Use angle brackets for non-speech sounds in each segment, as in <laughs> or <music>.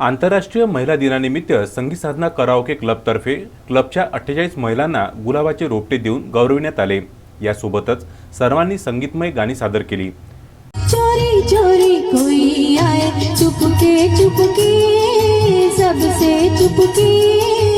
आंतरराष्ट्रीय महिला दिनानिमित्त संगीत साधना कराओके क्लबतर्फे क्लबच्या अठ्ठेचाळीस महिलांना गुलाबाचे रोपटे देऊन गौरविण्यात आले. यासोबतच सर्वांनी संगीतमय गाणी सादर केली. चोरी चोरी कोई आए चुपके चुपके सबसे चुपके.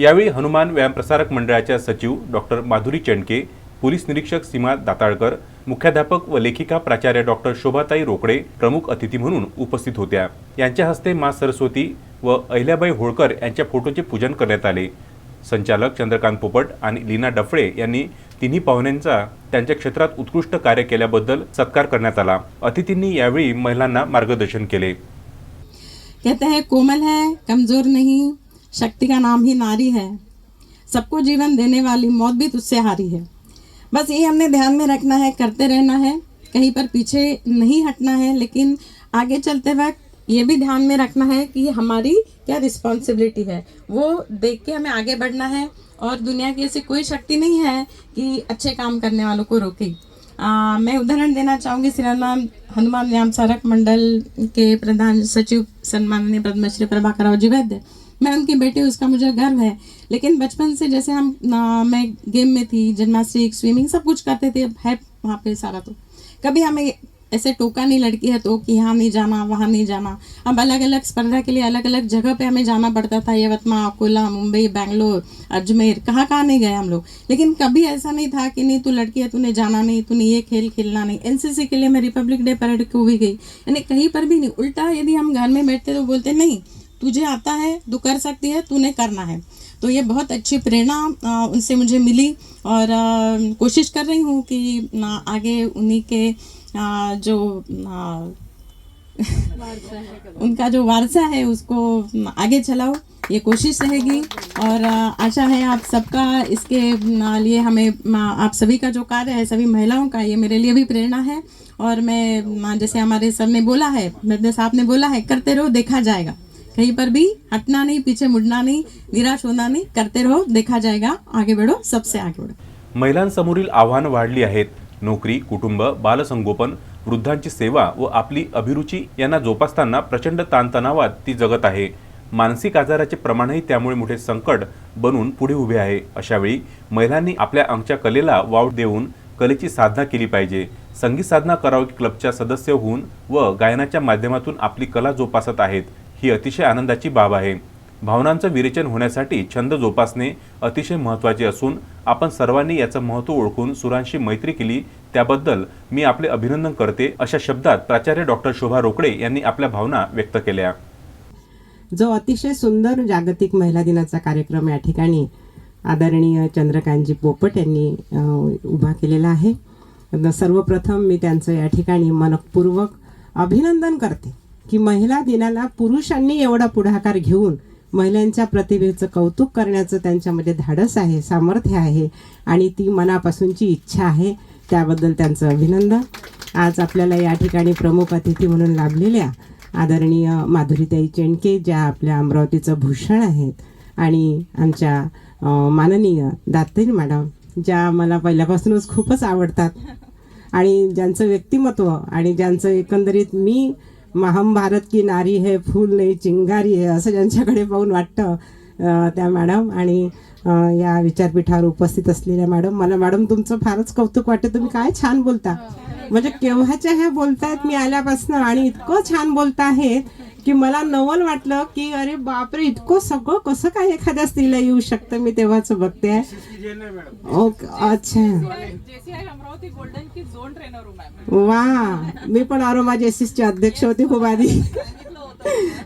यावेळी हनुमान व्यायाम प्रसारक मंडळाच्या सचिव डॉक्टर माधुरी चेंडके पोलीस निरीक्षक सीमा दाताळकर मुख्याध्यापक व लेखिका प्राचार्य डॉक्टर शोभाताई रोकडे प्रमुख अतिथी म्हणून उपस्थित होत्या. यांच्या हस्ते मा सरस्वती व अहिल्याबाई होळकर यांच्या फोटोचे पूजन करण्यात आले. संचालक चंद्रकांत पोपट आणि लीना डफळे यांनी तिन्ही पाहुण्यांचा त्यांच्या क्षेत्रात उत्कृष्ट कार्य केल्याबद्दल सत्कार करण्यात आला. अतिथींनी यावेळी महिलांना मार्गदर्शन केले. कोमल है कमजोर नहीं शक्ति का नाम ही नारी है। सबको जीवन देने वाली मौत भी तुझसे हारी है। बस ये हमने ध्यान में रखना है करते रहना है। कहीं पर पीछे नहीं हटना है लेकिन आगे चलते वक्त ये भी ध्यान में रखना है कि हमारी क्या रिस्पॉन्सिबिलिटी है। वो देख के हमें आगे बढ़ना है और दुनिया की ऐसी कोई शक्ति नहीं है कि अच्छे काम करने वालों को रोके। आ, मैं उदाहरण देना चाहूँगी श्रीराम हनुमान व्यायाम सारक मंडल के प्रधान सचिव सम्माननीय पद्मश्री प्रभाकर राव जी वैद्य। मैं उनके बेटे उसका मुझे गर्व है। लेकिन बचपन से जैसे हम आ, मैं गेम में थी जिम्नास्टिक स्विमिंग सब कुछ करते थे है वहाँ पे सारा तो। कभी हमें ऐसे टोका नहीं लड़की है तो कि यहाँ नहीं जाना वहाँ नहीं जाना। अब अलग अलग स्पर्धा के लिए अलग अलग जगह पे हमें जाना पड़ता था। यवतमा अकोला मुंबई बैंगलोर अजमेर कहाँ कहाँ नहीं गए हम लोग। लेकिन कभी ऐसा नहीं था कि नहीं तू लड़की है तूने जाना नहीं तूने ये खेल खेलना नहीं। एनसीसी के लिए मैं रिपब्लिक डे परेड को भी गई। यानी कहीं पर भी नहीं। उल्टा यदि हम घर में बैठते तो बोलते नहीं तुझे आता है, तू कर सकती है, तूने करना है। तो ये बहुत अच्छी प्रेरणा उनसे मुझे मिली और कोशिश कर रही हूँ कि आगे उन्हीं के जो <laughs> उनका जो वारसा है उसको आगे चलाओ ये कोशिश रहेगी। और आशा है आप सबका इसके लिए हमें आप सभी का जो कार्य है, सभी महिलाओं का, ये मेरे लिए भी प्रेरणा है। और मैं जैसे हमारे सर ने बोला है, मेरे साहब ने बोला है, करते रहो, देखा जाएगा। कहीं पर भी हटना नहीं पीछे मुड़ना नहीं निराश होना नहीं करते रहो देखा जाएगा आगे बढ़ो सबसे आगे बढ़ो। महिलांसमोरील आव्हानं वाढली आहेत. नोकरी कुटुंब बालसंगोपन वृद्धांची सेवा व आपली अभिरुची यांना जोपासताना प्रचंड ताणतणावात ती जगत आहे. मानसिक आजाराचे प्रमाणही त्यामुळे मोठे संकट बनून पुढे उभे आहे. अशावेळी महिलांनी आपल्या अंगच्या कलेला वाव देऊन कलेची साधना केली पाहिजे. संगीत साधना कराओके क्लबच्या सदस्य होऊन व गायनाच्या माध्यमातून आपली कला जोपासत आहेत. ही अतिशय आनंदाची बाब आहे. भावनांचं विरेचन होण्यासाठी छंद जोपासणे अतिशय महत्त्वाचे असून आपण सर्वांनी याचं महत्त्व ओळखून सुरांशी मैत्री केली त्याबद्दल मी आपले अभिनंदन करते अशा शब्दात प्राचार्य डॉक्टर शोभा रोकडे यांनी आपल्या भावना व्यक्त केल्या. जो अतिशय सुंदर जागतिक महिला दिनाचा कार्यक्रम या ठिकाणी आदरणीय चंद्रकांतजी पोपट यांनी उभा केलेला आहे. सर्वप्रथम मी त्यांचं या ठिकाणी मनपूर्वक अभिनंदन करते. की महिला दिनाला पुरुषांनी एवढा पुढाकार घेऊन महिलांच्या प्रतिभेचं कौतुक करण्याचं त्यांच्यामध्ये धाडस आहे सामर्थ्य आहे आणि ती मनापासूनची इच्छा आहे त्याबद्दल त्यांचं अभिनंदन. आज आपल्याला या ठिकाणी प्रमुख अतिथी म्हणून लाभलेल्या आदरणीय माधुरीताई चेंडके ज्या आपल्या अमरावतीचं भूषण आहेत आणि आमच्या माननीय दातेरी मॅडम ज्या मला पहिल्यापासूनच खूपच आवडतात. आणि ज्यांचं व्यक्तिमत्व आणि ज्यांचं एकंदरीत मी हम भारत की नारी है फूल नाही चिंगारी आहे असं ज्यांच्याकडे पाहून वाटतं त्या मॅडम. आणि या विचारपीठावर उपस्थित असलेल्या मॅडम. मला मॅडम तुमचं फारच कौतुक वाटतं. तुम्ही काय छान बोलता. म्हणजे केव्हाच्या ह्या बोलतायत मी आल्यापासून आणि इतकं छान बोलता आहेत की मला नवल वाटलं की अरे बापरे इतकं सगळं कसं काय एखाद्या स्त्रीला येऊ शकतं? मी तेव्हाच बघते. ओके अच्छा. हूँ वा मी पण अरोमा जेसीसची अध्यक्ष होती खूप आधी.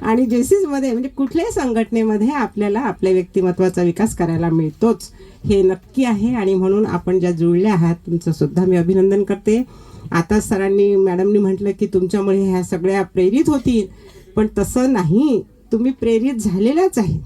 आणि जेसीसमध्ये म्हणजे कुठल्याही संघटनेमध्ये आपल्याला आपल्या व्यक्तिमत्वाचा विकास करायला मिळतोच. हे नक्की आहे आणि म्हणून आपण ज्या जुळल्या आहात तुमचं सुद्धा मी अभिनंदन करते. आता सरांनी मॅडमनी म्हटलं की तुमच्यामुळे ह्या सगळ्या प्रेरित होतील. पण तसं नाही. तुम्ही प्रेरित झालेल्याच आहे.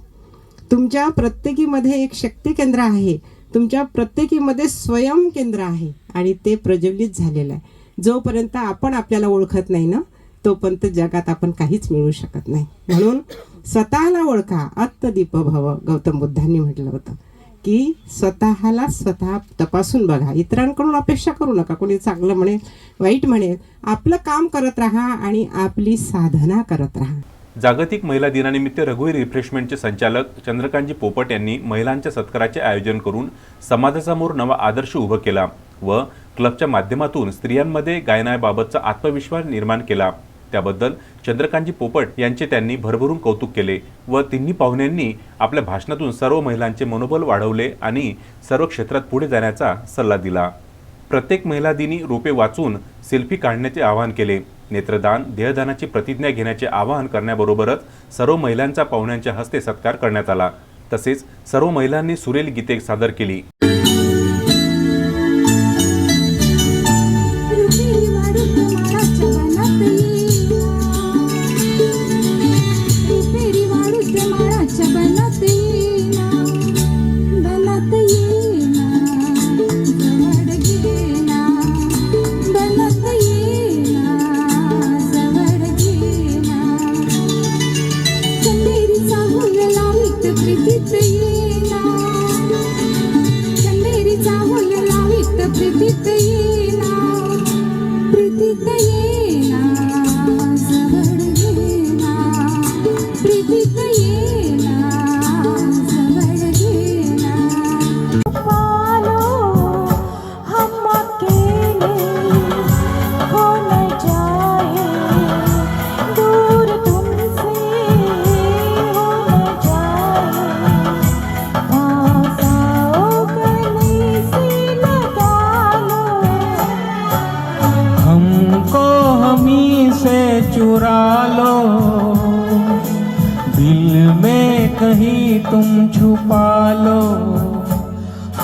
तुमच्या प्रत्येकीमध्ये एक शक्ती केंद्र आहे. तुमच्या प्रत्येकीमध्ये स्वयं केंद्र आहे आणि ते प्रज्वलित झालेलं आहे. जोपर्यंत आपण आपल्याला ओळखत नाही ना तोपर्यंत जगात आपण काहीच मिळू शकत नाही. म्हणून स्वतःला ओळखा. अत्तदीप भव गौतम बुद्धांनी म्हटलं होतं. की स्वतःला स्वतः तपासून बघा. इतरांकडून अपेक्षा करू नका. कोणी चांगलं म्हणेल वाईट म्हणेल आपलं काम करत राहा आणि आपली साधना करत राहा. जागतिक महिला दिनानिमित्त रघुवीर रिफ्रेशमेंटचे संचालक चंद्रकांतजी पोपट यांनी महिलांच्या सत्काराचे आयोजन करून समाजासमोर नवा आदर्श उभं केला व क्लबच्या माध्यमातून स्त्रियांमध्ये गायनाबाबतचा आत्मविश्वास निर्माण केला. त्याबद्दल चंद्रकांतजी पोपट यांचे त्यांनी भरभरून कौतुक केले व तिन्ही पाहुण्यांनी आपल्या भाषणातून सर्व महिलांचे मनोबल वाढवले आणि सर्व क्षेत्रात पुढे जाण्याचा सल्ला दिला. प्रत्येक महिला दिनी रोपे वाचून सेल्फी काढण्याचे आवाहन केले. नेत्रदान देहदानाची प्रतिज्ञा घेण्याचे आवाहन करण्याबरोबरच सर्व महिलांचा पाहुण्यांच्या हस्ते सत्कार करण्यात आला. तसेच सर्व महिलांनी सुरेल गीते सादर केली.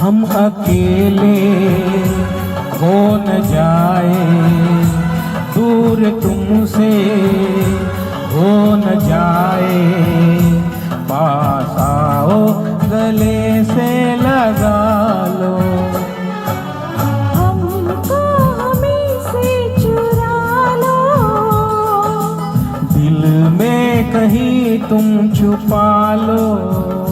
हम अकेले हो न जाए? दूर तुमसे हो न जाए? पास आओ गले से लगा लो। हमको हमें से चुरा लो। दिल में कहीं तुम छुपा लो।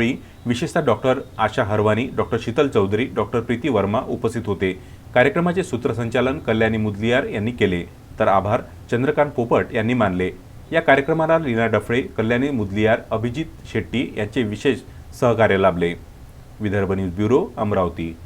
यावेळी विशेषतः doctor Asha Harwani doctor Sheetal Chaudhary doctor Preeti Verma उपस्थित होते. कार्यक्रमाचे सूत्रसंचालन कल्याणी मुदलियार यांनी केले. तर आभार चंद्रकांत पोपट यांनी मानले. या कार्यक्रमाला लीना डफळे कल्याणी मुदलियार अभिजित शेट्टी यांचे विशेष सहकार्य लाभले. Vidarbha news bureau Amravati.